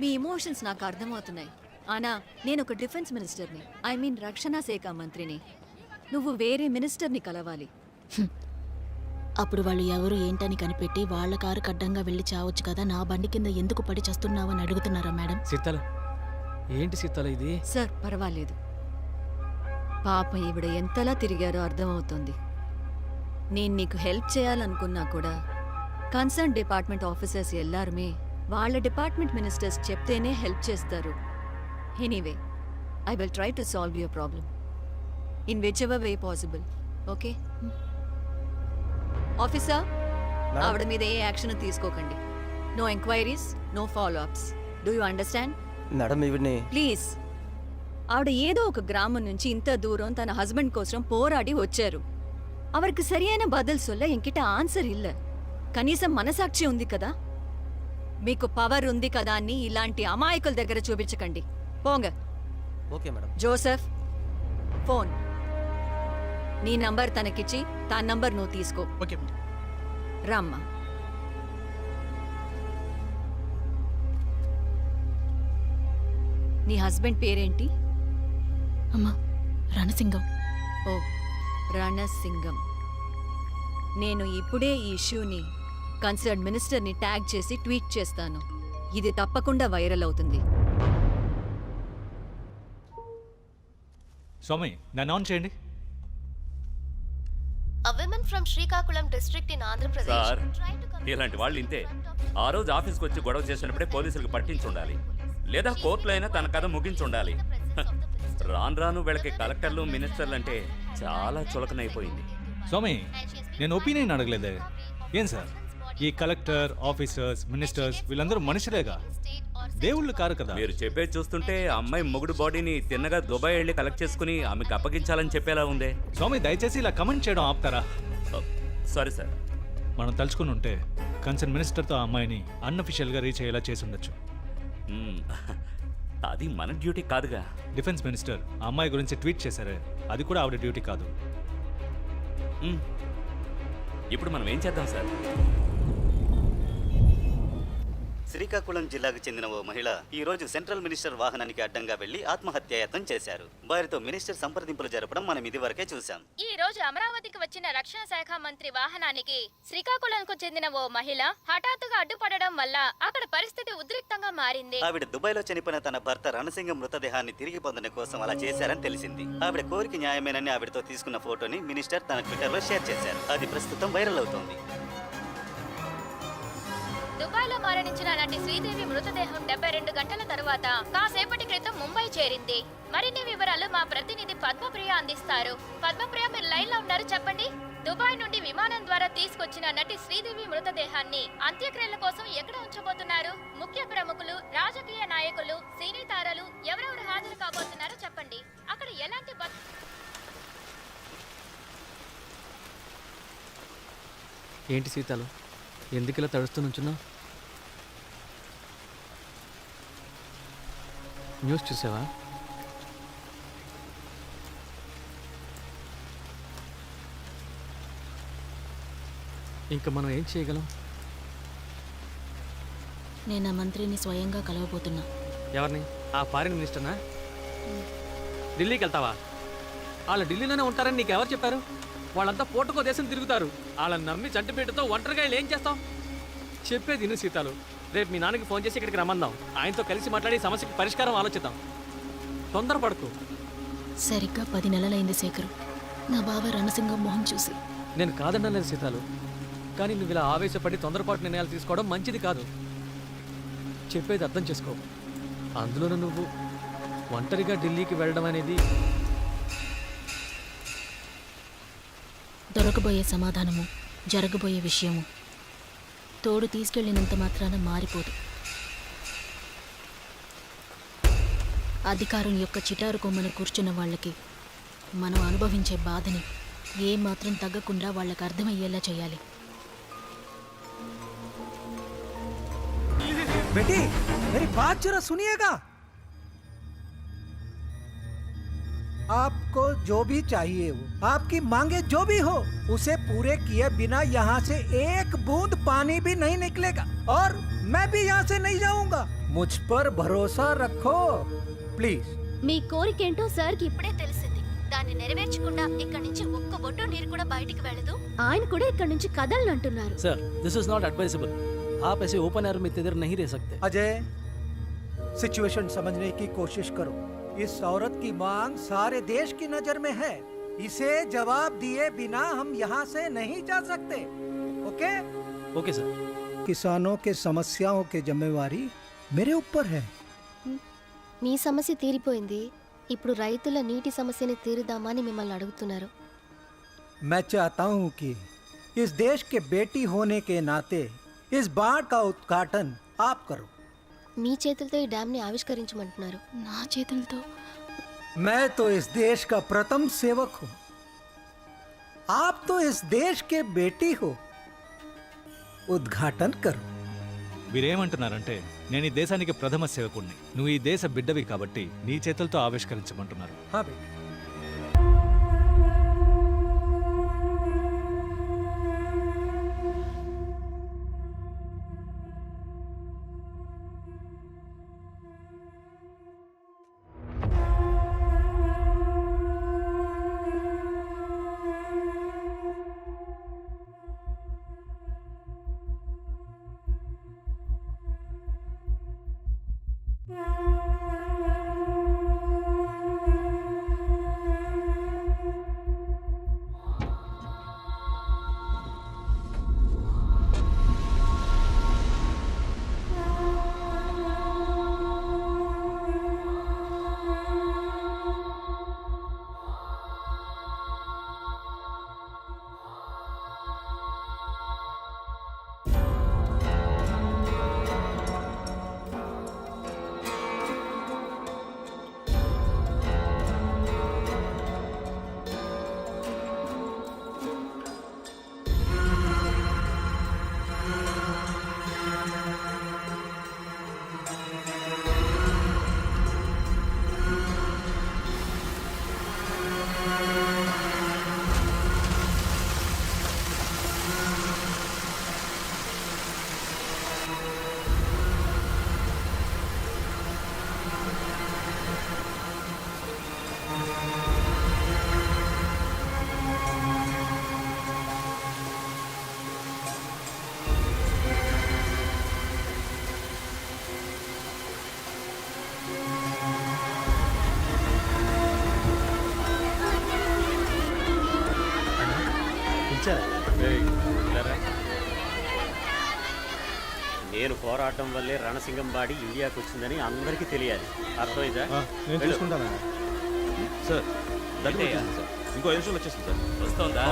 మీ emotions నాకు అర్థమవుతున్నాయి. ఆనా నేను ఒక డిఫెన్స్ మినిస్టర్ని ఐ మీన్ రక్షణ శాఖ మంత్రిని. నువ్వు వేరే మినిస్టర్ని కలవాలి. అప్పుడు వాళ్ళు ఎవరు ఏంటని కనిపెట్టి వాళ్ళ కారు కడ్డంగా వెళ్ళి చావచ్చు కదా? నా బండి కింద ఎందుకు పడి చస్తున్నావని అడుగుతున్నారా మేడం? సీతాల ఏంటి సీతాల ఇది? సార్ పర్వాలేదు. పాపం ఈవిడ ఎంతలా తిరిగారో అర్థమవుతుంది. నేను నీకు హెల్ప్ చేయాలనుకున్నా కూడా కన్సర్న్ డిపార్ట్మెంట్ ఆఫీసర్స్ ఎల్లారుమే వాళ్ళ డిపార్ట్మెంట్ మినిస్టర్స్ చెప్తేనే హెల్ప్ చేస్తారు anyway I will try to solve your problem in which ever way possible okay officer ఆవిడ మీద ఏ యాక్షన్ తీసుకోకండి no enquiries no follow ups do you understand madam ఈవిడ్ని please ఆవిడ ఏదో ఒక గ్రామం నుంచి ఇంత దూరం తన హస్బెండ్ కోసం పోరాడి వచ్చారు அவருக்கு சரியான பதில் சொல்ல என்கிட்ட ఆన్సర్ இல்ல కనీసం మనసాక్షి ఉంది కదా మీకు పవర్ ఉంది కదా అని ఇలాంటి అమాయకుల దగ్గర చూపించకండి. పోంగ. Okay madam. Joseph phone. నీ నంబర్ తనకిచ్చి తన నంబర్ నువ్వు తీసుకో. ఓకే రమ్మా. నీ హస్బెండ్ పేరేంటి? అమ్మా రణసింగం. ఓ రణసింగం. నేను ఇప్పుడే ఈ ఇష్యూని కన్సర్న్ మినిస్టర్ని ట్యాగ్ చేసి ట్వీట్ చేస్తాను. ఇది తప్పకుండా వైరల్ అవుతుంది. స్వామి నన్ను ఆన్ చేయండి. A woman from Srikakulam district in Andhra Pradesh sir tried to come ఇలాంటి వాళ్ళు ఇంతే. ఆ రోజు ఆఫీస్కి వచ్చి గొడవ చేసినప్పుడే పోలీసులకు పట్టించి ఉండాలి. లేదా కోర్టులో అయినా తన కథ ముగించి ఉండాలి. హ, రాను రాను వీళ్ళకి కలెక్టర్లు మినిస్టర్లు అంటే చాలా చులకనైపోయింది. స్వామి నేను ఒపీనియన్ అడగలేదే. ఏం సార్? ఈ కలెక్టర్ ఆఫీసర్స్ మినిస్టర్స్ వీళ్ళందరూ మనుషులేగా. దేవుళ్ళు కారు కదా. మీరు చెప్పేది చూస్తుంటే అమ్మాయి మొగుడు బాడీని తిన్నగా దుబాయ్ వెళ్ళి కలెక్ట్ చేసుకుని ఆమెకు అప్పగించాలని చెప్పేలా ఉందే. స్వామి దయచేసి ఇలా కమెంట్ చేయడం ఆపుతారా? Sorry sir. మనం తలుచుకుని ఉంటే కన్సర్న్ మినిస్టర్తో ఆ అమ్మాయిని అన్అఫిషియల్గా రీచ్ అయ్యేలా చేసి ఉండొచ్చు. అది మన డ్యూటీ కాదుగా. డిఫెన్స్ మినిస్టర్ ఆ అమ్మాయి గురించి ట్వీట్ చేశారే. అది కూడా ఆవిడ డ్యూటీ కాదు. ఇప్పుడు మనం ఏం చేద్దాం సార్? శ్రీకాకుళం జిల్లాకు చెందిన ఓ మహిళ ఈ రోజు సెంట్రల్ మినిస్టర్ వాహనానికి అడ్డంగా వెళ్ళి ఆత్మహత్యాయత్నం చేశారు. వారితో మినిస్టర్ సంప్రదింపులు జరపడం మనం ఇదివరకే చూశాం. ఈ రోజు అమరావతికి వచ్చిన రక్షణ శాఖ మంత్రి వాహనానికి శ్రీకాకుళంకు చెందిన ఓ మహిళ హఠాత్తుగా అడ్డుపడడం వల్ల అక్కడ పరిస్థితి ఉద్రిక్తంగా మారింది. ఆవిడ దుబాయ్లో చనిపోయిన తన భర్త రణసింగం మృతదేహాన్ని తిరిగి పొందడం కోసం అలా చేశారని తెలిసింది. ఆవిడ కోరిక న్యాయమేనని ఆవిడతో తీసుకున్న ఫోటోని మినిస్టర్ తన ట్విట్టర్లో షేర్ చేశారు. అది ప్రస్తుతం వైరల్ అవుతోంది. దుబాయ్లో మరణించిన నటి శ్రీదేవి మృతదేహం డెబ్బై రెండు గంటల తరువాత కాసేపటి క్రితం ముంబై చేరింది. మరిన్ని వివరాలు మా ప్రతినిధి పద్మప్రియ అందిస్తారు. పద్మప్రియ మీరు లైన్లో ఉన్నారు చెప్పండి. దుబాయ్ నుండి విమానం ద్వారా తీసుకొచ్చిన నటి శ్రీదేవి మృతదేహాన్ని అంత్యక్రియల కోసం ఎక్కడ ఉంచబోతున్నారు? ముఖ్య ప్రముఖులు రాజకీయ నాయకులు సినీ తారలు ఎవరెవరు హాజరు కాబోతున్నారో చెప్పండి. అక్కడ ఎలాంటి ఏంటి సీతాలు? ఎందుకు ఇలా తడుస్తూ నుంచున్నావు? న్యూస్ చూసావా? ఇంకా మనం ఏం చేయగలం? నేను ఆ మంత్రిని స్వయంగా కలవబోతున్నా. ఎవరిని? ఆ ఫారిన్ మినిస్టర్నా? ఢిల్లీకి వెళ్తావా? వాళ్ళు ఢిల్లీలోనే ఉంటారని నీకు ఎవరు చెప్పారు? వాళ్ళంతా పూటకో దేశం తిరుగుతారు. వాళ్ళని నమ్మి చంటిపేటతో ఒంటరిగా ఏం చేస్తాం? చెప్పేది ఇను సీతాలు. రేపు మీ నాన్నకి ఫోన్ చేసి ఇక్కడికి రమ్మందాం. ఆయనతో కలిసి మాట్లాడి సమస్యకి పరిష్కారం ఆలోచిద్దాం. తొందరపడకు. సరిగ్గా పది నెలలైంది శేఖరు. నా బావ రణసింగం మొహం చూసి. నేను కాదనలేదు సీతాలు. కానీ నువ్వు ఇలా ఆవేశపడి తొందరపాటు నిర్ణయాలు తీసుకోవడం మంచిది కాదు. చెప్పేది అర్థం చేసుకో. అందులోనూ నువ్వు ఒంటరిగా ఢిల్లీకి వెళ్ళడం అనేది దొరకబోయే సమాధానము జరగబోయే విషయము తోడు తీసుకెళ్ళినంత మాత్రాన మారిపోదు అధికారం యొక్క చిటారు కొమ్మన కూర్చున్న వాళ్ళకి మనం అనుభవించే బాధని ఏ మాత్రం తగ్గకుండా వాళ్ళకి అర్థమయ్యేలా చేయాలి बेटी मेरी बात जरा सुनिएगा आपको जो भी चाहिए हो आपकी मांगे जो भी हो उसे पूरे किए बिना यहाँ से एक बूंद पानी भी नहीं निकलेगा और मैं भी यहाँ से नहीं जाऊंगा मुझ पर भरोसा रखो प्लीज మీ కోరికేంటో సార్కి ఇప్పుడే తెలిసింది దాన్ని నెరవేర్చకుండా ఇక్కడి నుంచి ఒక్క బొట్టు నీరు కూడా బయటికి వెళ్ళదు ఆయన కూడా ఇక్కడి నుంచి కదలనంటున్నారు sir this is not advisable आप ऐसे ओपन एयर में इतनी देर नहीं रह सकते अजय सिचुएशन समझने की कोशिश करो इस औरत की मांग सारे देश की नजर में है इसे जवाब दिए बिना हम यहाँ से नहीं जा सकते ओके ओके सर किसानों के समस्याओं की जिम्मेवारी मेरे ऊपर है మీ సమస్య తీరిపోయింది ఇప్పుడు రైతుల నీటి సమస్యని తీరుదామని మిమ్మల్ని అడుగుతున్నారు मैं चाहता हूँ कि इस देश के बेटी होने के नाते इस बाढ़ का उद्घाटन आप करो మీ చేతులతో ఈ డ్యామ్ని ఆవిష్కరించమంటున్నారు నా చేతులతో मैं तो इस देश का प्रथम सेवक हूँ आप तो इस देश के बेटी हो उद्घाटन करो వీరేమంటున్నారంటే నేను ఈ దేశానికి ప్రథమ సేవకుణ్ణి నువ్వు ఈ దేశ బిడ్డవి కాబట్టి నీ చేతులతో ఆవిష్కరించమంటున్నారు हाँ बेटा నేను పోరాటం వల్లే రణసింగం బాడి ఇండియాకి వచ్చిందని అందరికీ తెలియాలి. అర్థమైందా? నేను చూసుకుంటాను. సార్ ఇంకో నిమిషంలో వచ్చేస్తుంది సార్. వస్తుందా?